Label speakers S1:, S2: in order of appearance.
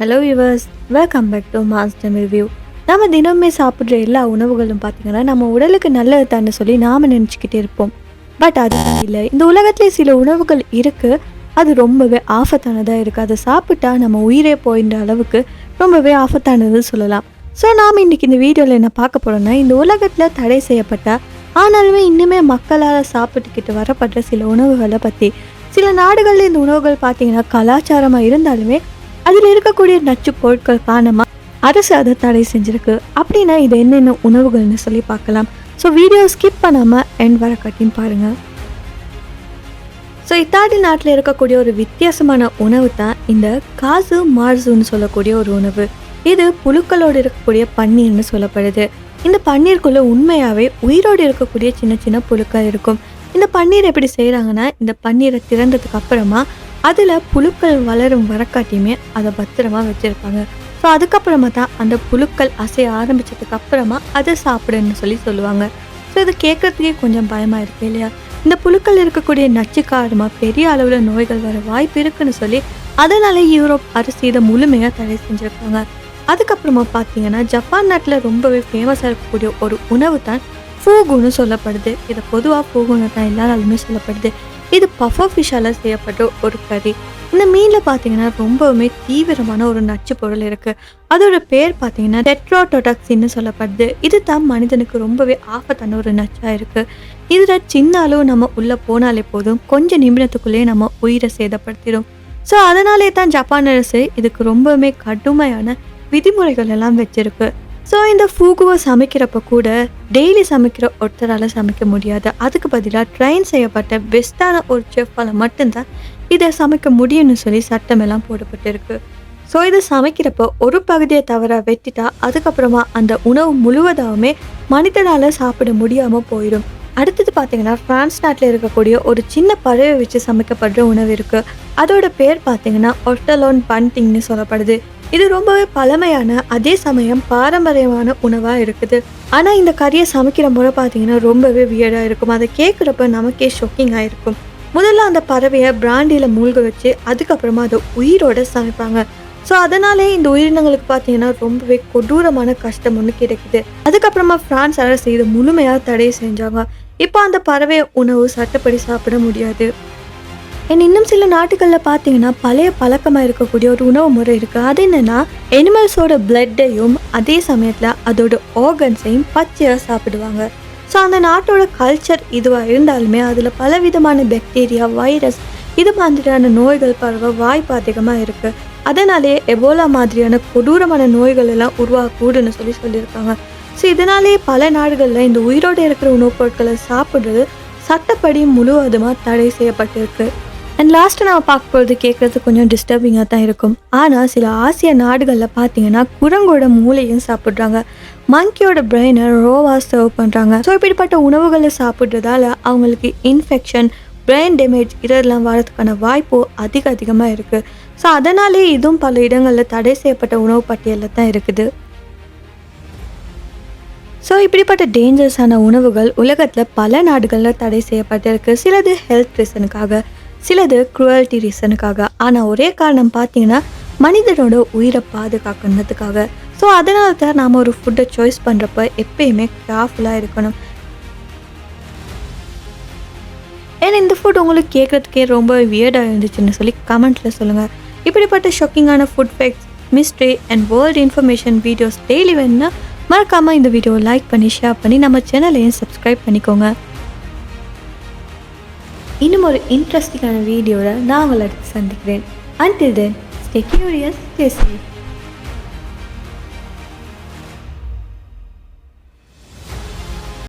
S1: Hello yours welcome back to master review நம்ம தினமுமே சாப்பிட்ற எல்லா உணவுகளும் பார்த்திங்கன்னா நம்ம உடலுக்கு நல்லது தானே சொல்லி நாம் நினச்சிக்கிட்டே இருப்போம். பட் அது இல்லை இந்த உலகத்துலேயே சில உணவுகள் இருக்குது அது ரொம்பவே ஆபத்தானதாக இருக்குது அதை சாப்பிட்டா நம்ம உயிரே போயின்ற அளவுக்கு ரொம்பவே ஆபத்தானதுன்னு சொல்லலாம். ஸோ நாம் இன்றைக்கி இந்த வீடியோவில் என்ன பார்க்க போகிறோன்னா இந்த உலகத்தில் தடை செய்யப்பட்ட ஆனாலுமே இன்னுமே மக்களால் சாப்பிட்டுக்கிட்டு வரப்படுற சில உணவுகளை பற்றி சில நாடுகளில் இந்த உணவுகள் பார்த்திங்கன்னா கலாச்சாரமாக இருந்தாலுமே அதில் இருக்கக்கூடிய நச்சு பொருட்கள் காரணமாக அரசு அதை தடை செஞ்சிருக்கு. அப்படின்னா இது என்னென்ன உணவுகள்னு சொல்லி பார்க்கலாம். ஸோ வீடியோ ஸ்கிப் பண்ணாமல் எண்ட் வர கட்டின்னு பாருங்கள் ஸோ இத்தாலி நாட்டில் இருக்கக்கூடிய ஒரு வித்தியாசமான உணவு தான் இந்த காசு மார்சுன்னு சொல்லக்கூடிய ஒரு உணவு. இது புழுக்களோடு இருக்கக்கூடிய பன்னீர்னு சொல்லப்படுது. இந்த பன்னீருக்குள்ள உண்மையாகவே உயிரோடு இருக்கக்கூடிய சின்ன சின்ன புழுக்கள் இருக்கும். இந்த பன்னீர் எப்படி செய்கிறாங்கன்னா இந்த பன்னீரை திறந்ததுக்கு அப்புறமா அதில் புழுக்கள் வளரும் வரக்காட்டியுமே அதை பத்திரமா வச்சுருப்பாங்க. ஸோ அதுக்கப்புறமா தான் அந்த புழுக்கள் அசைய ஆரம்பித்ததுக்கு அப்புறமா அதை சாப்பிடுன்னு சொல்லி சொல்லுவாங்க. ஸோ இது கேட்கறதுக்கே கொஞ்சம் பயமாக இருக்கு இல்லையா? இந்த புழுக்கள் இருக்கக்கூடிய நச்சு காரணமாக பெரிய அளவில் நோய்கள் வர வாய்ப்பு இருக்குன்னு சொல்லி அதனால யூரோப் அரசு இதை முழுமையாக தடை செஞ்சுருக்காங்க. அதுக்கப்புறமா பார்த்தீங்கன்னா ஜப்பான் நாட்டில் ரொம்பவே ஃபேமஸாக இருக்கக்கூடிய ஒரு உணவு தான் ஃபூகுன்னு சொல்லப்படுது. இதை பொதுவாக ஃபூகுன்னு தான் எல்லாராலுமே சொல்லப்படுது. இது பஃபா ஃபிஷ்ஷால் செய்யப்பட்ட ஒரு கறி. இந்த மீனில் பார்த்தீங்கன்னா ரொம்பவுமே தீவிரமான ஒரு நச்சு பொருள் இருக்குது அதோட பேர் பார்த்தீங்கன்னா டெட்ரோட்டோடாக்சின்னு சொல்லப்படுது. இது தான் மனிதனுக்கு ரொம்பவே ஆபத்தான ஒரு நச்சாக இருக்குது இதில் சின்ன அளவு நம்ம உள்ளே போனாலே போதும் கொஞ்சம் நிமிடத்துக்குள்ளேயே நம்ம உயிரை சேதப்படுத்திடும் ஸோ அதனாலே தான் ஜப்பான் அரசு இதுக்கு ரொம்பவுமே கடுமையான விதிமுறைகள் எல்லாம் வச்சிருக்கு. ஸோ இந்த ஃபூகுவை சமைக்கிறப்ப கூட டெய்லி சமைக்கிற ஒருத்தரால் சமைக்க முடியாது. அதுக்கு பதிலாக ட்ரைன் செய்யப்பட்ட பெஸ்ட்டான ஒரு செஃப்பால் மட்டும்தான் இதை சமைக்க முடியும்னு சொல்லி சட்டமெல்லாம் போடப்பட்டிருக்கு. ஸோ இதை சமைக்கிறப்போ ஒரு பகுதியை தவிர வெட்டிட்டா அதுக்கப்புறமா அந்த உணவு முழுவதாகவுமே மனிதனால் சாப்பிட முடியாமல் போயிடும். அடுத்தது பார்த்தீங்கன்னா ஃப்ரான்ஸ் நாட்டில் இருக்கக்கூடிய ஒரு சின்ன பறவை வச்சு சமைக்கப்படுற உணவு இருக்குது அதோட பேர் பார்த்தீங்கன்னா ஒர்டலோன் பண்டிங்னு சொல்லப்படுது. இது ரொம்பவே பழமையான அதே சமயம் பாரம்பரியமான உணவாக இருக்குது. ஆனால் இந்த கறியை சமைக்கிற முறை பார்த்தீங்கன்னா ரொம்பவே வியர்டாக இருக்கும். அதை கேட்குறப்ப நமக்கே ஷாக்கிங்காக இருக்கும். முதல்ல அந்த பறவையை பிராண்டியில் மூழ்க வச்சு அதுக்கப்புறமா அதை உயிரோட சமைப்பாங்க. ஸோ அதனாலே இந்த உயிரினங்களுக்கு பார்த்தீங்கன்னா ரொம்பவே கொடூரமான கஷ்டம் ஒன்று கிடைக்குது. அதுக்கப்புறமா பிரான்ஸ் அரசு இதை முழுமையாக தடை செஞ்சாங்க. இப்போ அந்த பறவை உணவு சட்டப்படி சாப்பிட முடியாது. அண்ட் இன்னும் சில நாட்டுகளில் பார்த்தீங்கன்னா பழைய பழக்கமாக இருக்கக்கூடிய ஒரு உணவு முறை இருக்குது அது என்னென்னா எனிமல்ஸோட பிளட்டையும் அதே சமயத்தில் அதோட ஆர்கன்ஸையும் பச்சையாக சாப்பிடுவாங்க. ஸோ அந்த நாட்டோட கல்ச்சர் இதுவாக இருந்தாலுமே அதில் பல விதமான பாக்டீரியா வைரஸ் இது மாதிரியான நோய்கள் பரவ வாய்ப்பு அதிகமாக இருக்குது அதனாலே எபோலா மாதிரியான கொடூரமான நோய்கள் எல்லாம் உருவாகக்கூடுன்னு சொல்லி சொல்லியிருக்காங்க. ஸோ இதனாலே பல நாடுகளில் இந்த உயிரோடு இருக்கிற உணவுப் பொருட்களை சாப்பிட்றது சட்டப்படி முழுவதுமாக தடை செய்யப்பட்டிருக்கு. அண்ட் லாஸ்ட்டு நம்ம பார்க்க போகிறது கேட்குறது கொஞ்சம் டிஸ்டர்பிங்காக தான் இருக்கும். ஆனால் சில ஆசிய நாடுகளில் பார்த்தீங்கன்னா குரங்கோட மூளையும் சாப்பிட்றாங்க. மங்கியோட பிரெயினை ரோவாக சர்வ் பண்ணுறாங்க ஸோ இப்படிப்பட்ட உணவுகளை சாப்பிட்றதால அவங்களுக்கு இன்ஃபெக்ஷன் பிரெயின் டேமேஜ் இதெல்லாம் வரதுக்கான வாய்ப்பு அதிக அதிகமாக இருக்குது ஸோ அதனாலே இதுவும் பல இடங்களில் தடை செய்யப்பட்ட உணவு பட்டியலில் தான் இருக்குது. ஸோ இப்படிப்பட்ட டேஞ்சரஸான உணவுகள் உலகத்தில் பல நாடுகளில் தடை செய்யப்பட்டிருக்கு. சிலது ஹெல்த் ரீசனுக்காக சிலது குரூவல்ட்டி ரீசனுக்காக ஆனால் ஒரே காரணம் பார்த்தீங்கன்னா மனிதனோட உயிரை பாதுகாக்கணுன்றதுக்காக ஸோ அதனால தான் நாம் ஒரு ஃபுட்டை சாய்ஸ் பண்ணுறப்ப எப்பயுமே கேர்ஃபுல்லாக இருக்கணும். ஏன்னா இந்த ஃபுட் உங்களுக்கு கேட்குறதுக்கே ரொம்ப வியர்டாக இருந்துச்சுன்னு சொல்லி கமெண்ட்டில் சொல்லுங்கள் இப்படிப்பட்ட ஷாக்கிங்கான food facts mystery and world information videos daily வேணுன்னா மறக்காமல் இந்த வீடியோவை லைக் பண்ணி ஷேர் பண்ணி நம்ம சேனலையும் சப்ஸ்கிரைப் பண்ணிக்கோங்க. இன்னும் ஒரு இன்ட்ரெஸ்டிங்கான வீடியோவில் நான் உங்களை சந்திக்கிறேன். Until then stay curious stay safe